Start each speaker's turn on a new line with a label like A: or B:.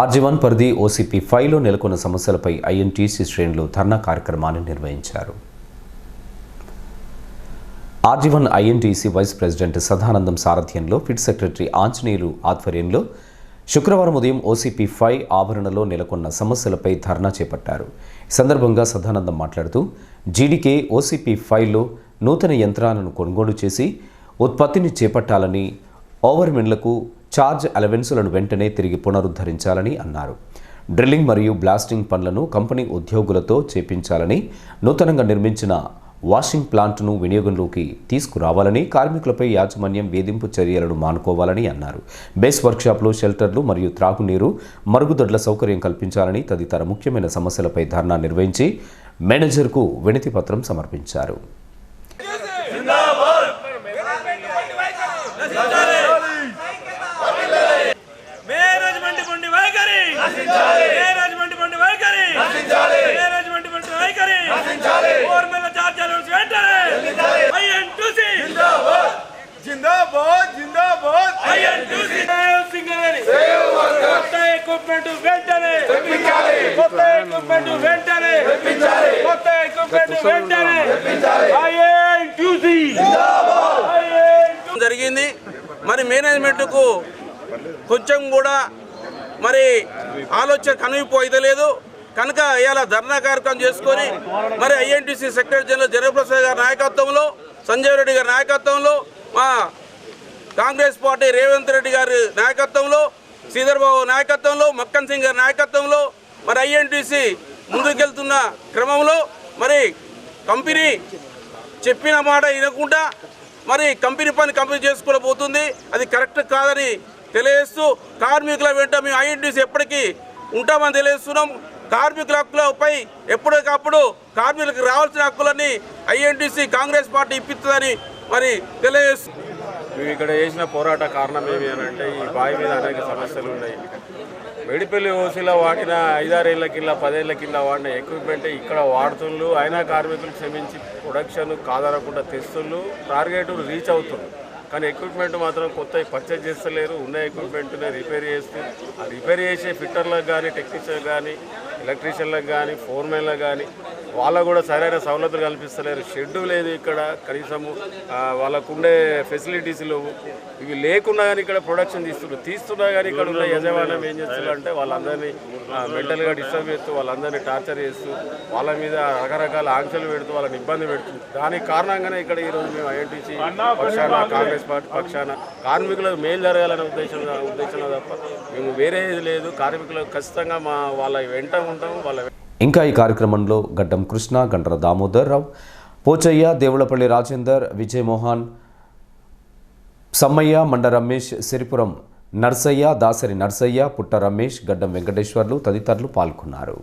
A: RG one పరిధి OCP ఫైవ్లో నెలకొన్న సమస్యలపై ఐఎన్టీసీ శ్రేణులు ధర్నా కార్యక్రమాన్ని నిర్వహించారు. R G one INTUC vice president Sadanandam సారథ్యంలో ఫిట్ సెక్రటరీ ఆంజనేయులు ఆధ్వర్యంలో శుక్రవారం ఉదయం ఓసీపీ ఫైవ్ ఆవరణలో నెలకొన్న సమస్యలపై ధర్నా చేపట్టారు. ఈ సందర్భంగా సదానందం మాట్లాడుతూ జీడీకే ఓసీపీ ఫైవ్లో నూతన యంత్రాలను కొనుగోలు చేసి ఉత్పత్తిని చేపట్టాలని ఓవర్మెన్లకు ఛార్జ్ అలవెన్సులను వెంటనే తిరిగి పునరుద్ధరించాలని అన్నారు. డ్రిల్లింగ్ మరియు బ్లాస్టింగ్ పనులను కంపెనీ ఉద్యోగులతో చేపించాలని నూతనంగా నిర్మించిన వాషింగ్ ప్లాంట్ను వినియోగంలోకి తీసుకురావాలని కార్మికులపై యాజమాన్యం వేధింపు చర్యలను మానుకోవాలని అన్నారు. బేస్ వర్క్షాప్లు షెల్టర్లు మరియు త్రాగునీరు మరుగుదొడ్ల సౌకర్యం కల్పించాలని తదితర ముఖ్యమైన సమస్యలపై ధర్నా నిర్వహించి మేనేజర్కు వినతిపత్రం సమర్పించారు.
B: ఎక్విప్మెంట్ వెంటనే కొత్త ఎక్విప్మెంట్ వెంటనే కొత్త ఎక్విప్మెంట్ వెంటనే జరిగింది. మరి మేనేజ్మెంట్కు కొంచెం కూడా మరి ఆలోచన కనువిపోయితే లేదు కనుక ఇవాళ ధర్నా కార్యక్రమం చేసుకొని మరి ఐఎన్టీసీ సెక్రటరీ జనరల్ జగప్రసాద్ గారి నాయకత్వంలో సంజయ్ రెడ్డి గారి నాయకత్వంలో మా కాంగ్రెస్ పార్టీ రేవంత్ రెడ్డి గారి నాయకత్వంలో శ్రీధర్బాబు నాయకత్వంలో మక్కన్ సింగ్ గారి నాయకత్వంలో మరి ఐఎన్టీసీ ముందుకెళ్తున్న క్రమంలో మరి కంపెనీ చెప్పిన మాట వినకుండా మరి కంపెనీ పని కంపెనీ చేసుకుని పోతుంది అది కరెక్ట్ కాదని తెలియజేస్తూ కార్మికుల వెంట మేము ఐఎన్టీసీ ఎప్పటికీ ఉంటామని తెలియజేస్తున్నాం. కార్మికుల హక్కులపై ఎప్పటికప్పుడు కార్మికులకు రావాల్సిన హక్కులని ఐఎన్టీసీ కాంగ్రెస్ పార్టీ ఇప్పిస్తుందని మరి తెలియజేస్తుంది
C: మేము ఇక్కడ చేసిన పోరాట కారణం ఏమి అని అంటే ఈ బావి మీద అనేక సమస్యలు ఉన్నాయి. మెడిపల్లి ఓసీలో వాడిన ఐదారేళ్ళ కింద పదేళ్ళ కింద వాడిన ఎక్విప్మెంట్ ఇక్కడ వాడుతుండ్రు అయినా కార్మికులు క్షమించి ప్రొడక్షన్ కాదనకుండా తెస్తుండ్రు టార్గెట్ రీచ్ అవుతుంది. కానీ ఎక్విప్మెంట్ మాత్రం కొత్త పర్చేజ్ చేస్తలేరు. ఉన్న ఎక్విప్మెంట్ని రిపేర్ చేస్తూ ఆ రిపేర్ చేసే ఫిట్టర్లకు కానీ టెక్నీషియన్లకు కానీ ఎలక్ట్రీషియన్లకు కానీ ఫోర్మెన్లకు కానీ వాళ్ళకు కూడా సరైన సౌలతులు కల్పిస్తలేరు. షెడ్ లేదు ఇక్కడ? కనీసము వాళ్ళకుండే వాళ్ళకు ఉండే ఫెసిలిటీస్ లేవు. ఇవి లేకున్నా కానీ ఇక్కడ ప్రొడక్షన్ తీస్తున్నారు తీస్తున్నా కానీ ఇక్కడ ఉన్న యజమానం ఏం చేస్తున్నారు అంటే వాళ్ళందరినీ మెంటల్గా డిస్టర్బ్ చేస్తూ వాళ్ళందరినీ టార్చర్ చేస్తూ వాళ్ళ మీద రకరకాల ఆంక్షలు పెడుతూ వాళ్ళని ఇబ్బంది పెడుతుంది దానికి కారణంగానే ఇక్కడ ఈరోజు మేము ఐఎన్టీసీ పక్షాన కాంగ్రెస్ పార్టీ పక్షాన కార్మికులకు మేలు జరగాలనే ఉద్దేశం ఉద్దేశంలో తప్ప మేము వేరేది లేదు. కార్మికులకు ఖచ్చితంగా మా వాళ్ళ వెంట ఉంటాము వాళ్ళ
A: ఇంకా ఈ కార్యక్రమంలో గడ్డం కృష్ణ గండ్ర దామోదర్ రావు పోచయ్య దేవులపల్లి రాజేందర్ విజయమోహన్ సమ్మయ్య మండ రమేష్ సిరిపురం నర్సయ్య దాసరి నర్సయ్య పుట్ట రమేష్ గడ్డం వెంకటేశ్వర్లు తదితరులు పాల్గొన్నారు.